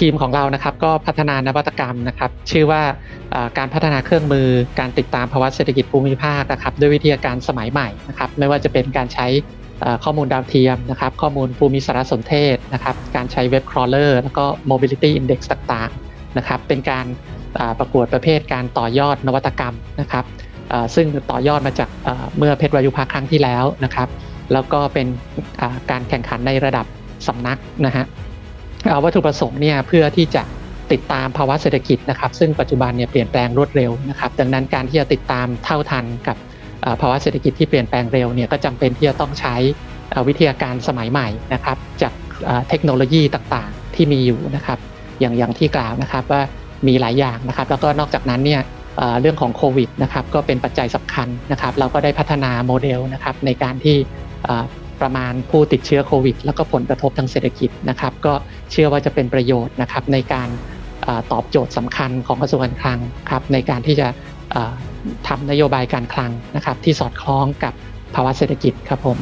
ทีมของเรานะครับก็พัฒนานวัตกรรมนะครับ ชื่อว่าการพัฒนาเครื่องมือ การติดตามภาวะเศรษฐกิจภูมิภาคนะครับ ด้วยวิธีการสมัยใหม่นะครับ ไม่ว่าจะเป็นการใช้ข้อมูลดาวเทียมนะครับ ข้อมูลภูมิสารสนเทศนะครับ การใช้เว็บครอลเลอร์แล้วก็ mobility index ต่างๆนะครับ เป็นการประกวดประเภทการต่อยอดนวัตกรรมนะครับซึ่งต่อยอดมาจากเมื่อเพชรวายุพักครั้งที่แล้วนะครับ แล้วก็เป็นการแข่งขันในระดับสำนักนะฮะ เอ่อวัตถุประสงค์เนี่ยเพื่อที่จะติดตามภาวะเศรษฐกิจนะครับ ซึ่งปัจจุบันเนี่ยเปลี่ยนแปลงรวดเร็วนะครับ ดังนั้นการที่จะติดตามเท่าทันกับภาวะเศรษฐกิจที่เปลี่ยนแปลงเร็วเนี่ยก็จำเป็นที่จะต้องใช้วิทยาการสมัยใหม่นะครับ จากเทคโนโลยีต่างๆที่มีอยู่นะครับ อย่างอย่างที่กล่าวนะครับว่ามีหลายอย่างนะครับ แล้วก็นอกจากนั้นเนี่ยเรื่องของโควิดนะครับก็เป็นปัจจัยสำคัญนะครับ เราก็ได้พัฒนาโมเดลนะครับในการที่ ประมาณผู้ติดเชื้อโควิด แล้วก็ผลกระทบทางเศรษฐกิจนะครับ ก็เชื่อว่าจะเป็นประโยชน์นะครับในการอตอบโจทย์สำคัญของกระทรวงการคลังครับในการที่จะเอ่อทำนโยบายการคลังนะครับที่สอดคล้องกับภาวะเศรษฐกิจครับผม